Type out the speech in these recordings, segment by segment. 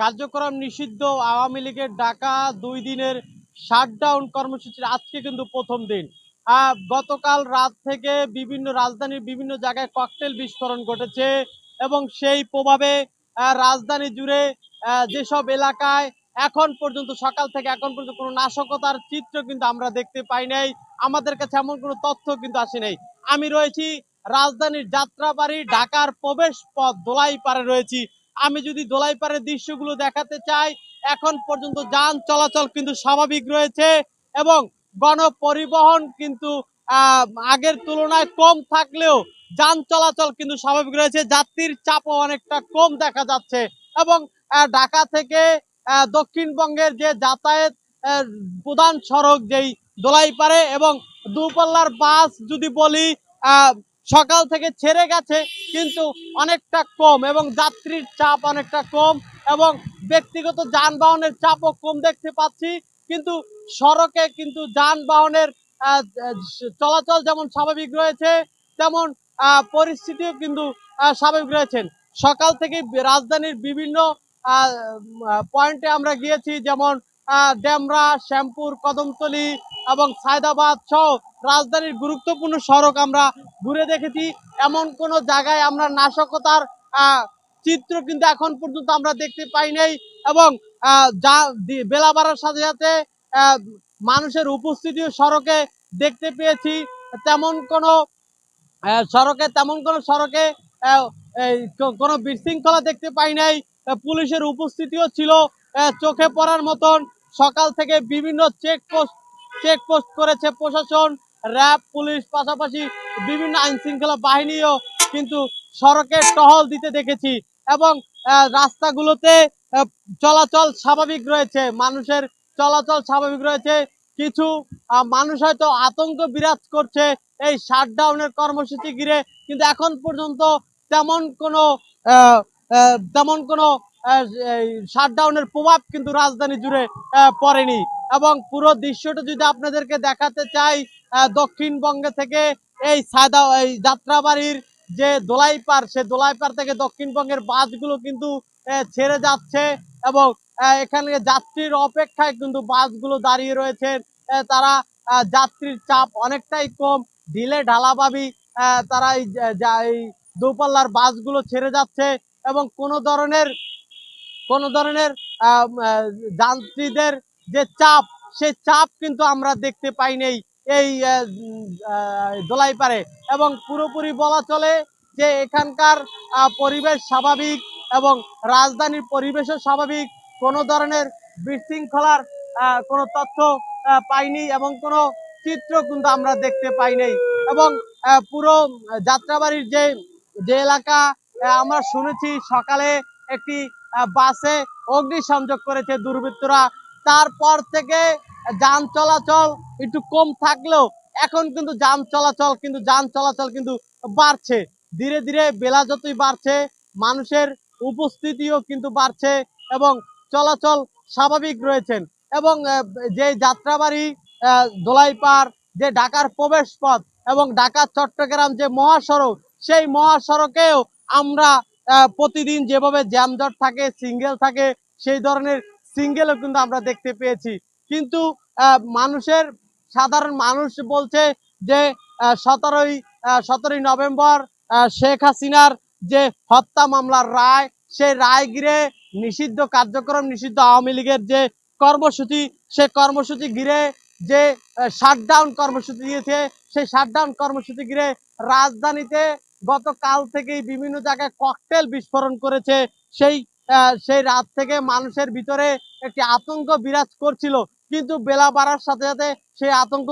কার্যক্রম নিষিদ্ধ। আওয়ামী লীগের ডাকা দুই দিনের শাটডাউন কর্মসূচির আজকে কিন্তু প্রথম দিন। গতকাল রাত থেকে বিভিন্ন রাজধানীর বিভিন্ন জায়গায় ককটেল বিস্ফোরণ ঘটেছে এবং সেই প্রভাবে রাজধানী জুড়ে যেসব এলাকায় এখন পর্যন্ত, সকাল থেকে এখন পর্যন্ত কোনো নাশকতার চিত্র কিন্তু আমরা দেখতে পাই নাই। আমাদের কাছে এমন কোনো তথ্য কিন্তু আসে নাই। আমি রয়েছি রাজধানীর যাত্রাবাড়ি, ঢাকার প্রবেশ পথ দোলাই পারে রয়েছি। আমি যদি দোলাই পাড়ের দৃশ্যগুলো দেখাতে চাই, এখন পর্যন্ত যান চলাচল কিন্তু স্বাভাবিক রয়েছে এবং গণপরিবহন কিন্তু আগের তুলনায় কম থাকলেও যান চলাচল কিন্তু স্বাভাবিক রয়েছে। যাত্রীর চাপও অনেকটা কম দেখা যাচ্ছে এবং ঢাকা থেকে দক্ষিণবঙ্গের যে যাতায়াত প্রধান সড়ক যেই দোলাইপাড়ে এবং দূরপাল্লার বাস যদি বলি সকাল থেকে ছেড়ে গেছে, কিন্তু অনেকটা কম এবং যাত্রীর চাপ অনেকটা কম এবং ব্যক্তিগত যানবাহনের চাপও কম দেখতে পাচ্ছি। কিন্তু সড়কে কিন্তু যানবাহনের চলাচল যেমন স্বাভাবিক রয়েছে, তেমন পরিস্থিতিও কিন্তু স্বাভাবিক রয়েছেন সকাল থেকে রাজধানীর বিভিন্ন পয়েন্টে আমরা গিয়েছি, যেমন ডেমরা, শ্যামপুর, কদমতলি এবং সায়দাবাদ সহ রাজধানীর গুরুত্বপূর্ণ সড়ক আমরা ঘুরে দেখেছি, এমন কোনো জায়গায় আমরা নাশকতার চিত্র কিন্তু এখন পর্যন্ত আমরা দেখতে পাই নাই এবং যা বেলা বাড়ার সাথে সাথে মানুষের উপস্থিতিও সড়কে দেখতে পেয়েছি। তেমন কোনো সড়কে, তেমন কোনো সড়কে কোনো বিশৃঙ্খলা দেখতে পাই নাই। পুলিশের উপস্থিতিও ছিল চোখে পড়ার মতন। সকাল থেকে বিভিন্ন চেকপোস্ট চেকপোস্ট করেছে প্রশাসন। র্যাব, পুলিশ পাশাপাশি বিভিন্ন আইন শৃঙ্খলা বাহিনীও কিন্তু সড়কে টহল দিতে দেখেছি এবং রাস্তাগুলোতে চলাচল স্বাভাবিক রয়েছে, মানুষের চলাচল স্বাভাবিক রয়েছে। কিছু মানুষ হয়তো আতঙ্ক বিরাজ করছে এই শাটডাউনের কর্মসূচি ঘিরে, কিন্তু এখন পর্যন্ত তেমন কোনো তেমন কোনো শাটডাউনের প্রভাব কিন্তু রাজধানী জুড়ে পড়েনি। এবং পুরো দৃশ্যটা যদি আপনাদেরকে দেখাতে চাই দক্ষিণবঙ্গে থেকে এই সাদা, এই যাত্রাবাড়ির যে দোলাইপাড়, সে দোলাইপাড় থেকে দক্ষিণবঙ্গের বাসগুলো কিন্তু ছেড়ে যাচ্ছে এবং এখানে যাত্রীর অপেক্ষায় কিন্তু বাসগুলো দাঁড়িয়ে রয়েছে। তারা যাত্রীর চাপ অনেকটাই কম, ঢিলে ঢালাভাবি তারা এই দূরপাল্লার বাসগুলো ছেড়ে যাচ্ছে এবং কোনো ধরনের কোনো ধরনের যাত্রীদের যে চাপ সেই চাপ কিন্তু আমরা দেখতে পাই নেই এই দোলাইপাড়ে এবং পুরোপুরি বলা চলে যে এখানকার পরিবেশ স্বাভাবিক এবং রাজধানীর পরিবেশও স্বাভাবিক। কোনো ধরনের বিশৃঙ্খলার কোনো তথ্য পাইনি এবং কোনো চিত্র কিন্তু আমরা দেখতে পাই নাই। এবং পুরো যাত্রাবাড়ির যে যে এলাকা আমরা শুনেছি সকালে একটি বাসে অগ্নিসংযোগ করেছে দুর্বৃত্তরা। তারপর থেকে যান চলাচল একটু কম থাকলেও এখন কিন্তু যান চলাচল, কিন্তু যান চলাচল কিন্তু বাড়ছে। ধীরে ধীরে বেলা যতই বাড়ছে, মানুষের উপস্থিতিও কিন্তু বাড়ছে এবং চলাচল স্বাভাবিক রয়েছেন। এবং যে যাত্রাবাড়ি দোলাইপাড়, যে ঢাকার প্রবেশ পথ এবং ঢাকা চট্টগ্রাম যে মহাসড়ক, সেই মহাসড়কেও আমরা প্রতিদিন যেভাবে জ্যামজট থাকে, সিঙ্গেল থাকে, সেই ধরনের সিঙ্গেলও কিন্তু আমরা দেখতে পেয়েছি। কিন্তু মানুষের, সাধারণ মানুষ বলছে যে সতেরোই সতেরোই নভেম্বর শেখ হাসিনার যে হত্যা মামলার রায়, সেই রায় ঘিরে নিষিদ্ধ কার্যক্রম, নিষিদ্ধ আওয়ামী লীগের যে কর্মসূচি, সেই কর্মসূচি ঘিরে যে শাটডাউন কর্মসূচি দিয়েছে, সেই শাটডাউন কর্মসূচি ঘিরে রাজধানীতে গতকাল থেকেই বিভিন্ন জায়গায় ককটেল বিস্ফোরণ করেছে। সেই সেই রাত থেকে মানুষের ভিতরে একটি আতঙ্ক বিরাজ করছিল। কিন্তু বেলা বাড়ার সাথে সাথে সেই আতঙ্ক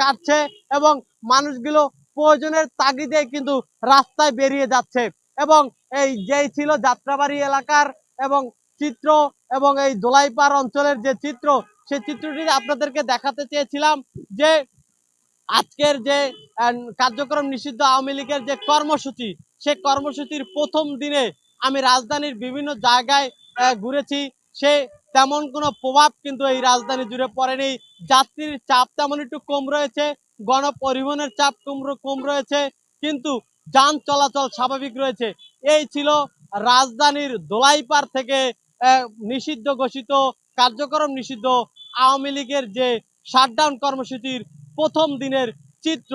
কাটছে এবং মানুষগুলো প্রয়োজনের তাগিদে কিন্তু রাস্তায় বেরিয়ে যাচ্ছে। এবং এই যেই ছিল যাত্রাবাড়ি এলাকার এবং চিত্র এবং এই দোলাইপাড় অঞ্চলের যে চিত্র, সেই চিত্রটি আপনাদেরকে দেখাতে চেয়েছিলাম যে আজকের যে কার্যক্রম নিষিদ্ধ আওয়ামী লীগের যে কর্মসূচি, সেই কর্মসূচির প্রথম দিনে আমি রাজধানীর বিভিন্ন জায়গায় ঘুরেছি। সে তেমন কোনো প্রভাব কিন্তু এই রাজধানী জুড়ে পড়েনি। যাত্রীর চাপ তেমন একটু কম রয়েছে, গণপরিবহনের চাপ কম কম রয়েছে, কিন্তু যান চলাচল স্বাভাবিক রয়েছে। এই ছিল রাজধানীর দোলাইপাড় থেকে নিষিদ্ধ ঘোষিত, কার্যক্রম নিষিদ্ধ আওয়ামী লীগের যে শাটডাউন কর্মসূচির প্রথম দিনের চিত্র।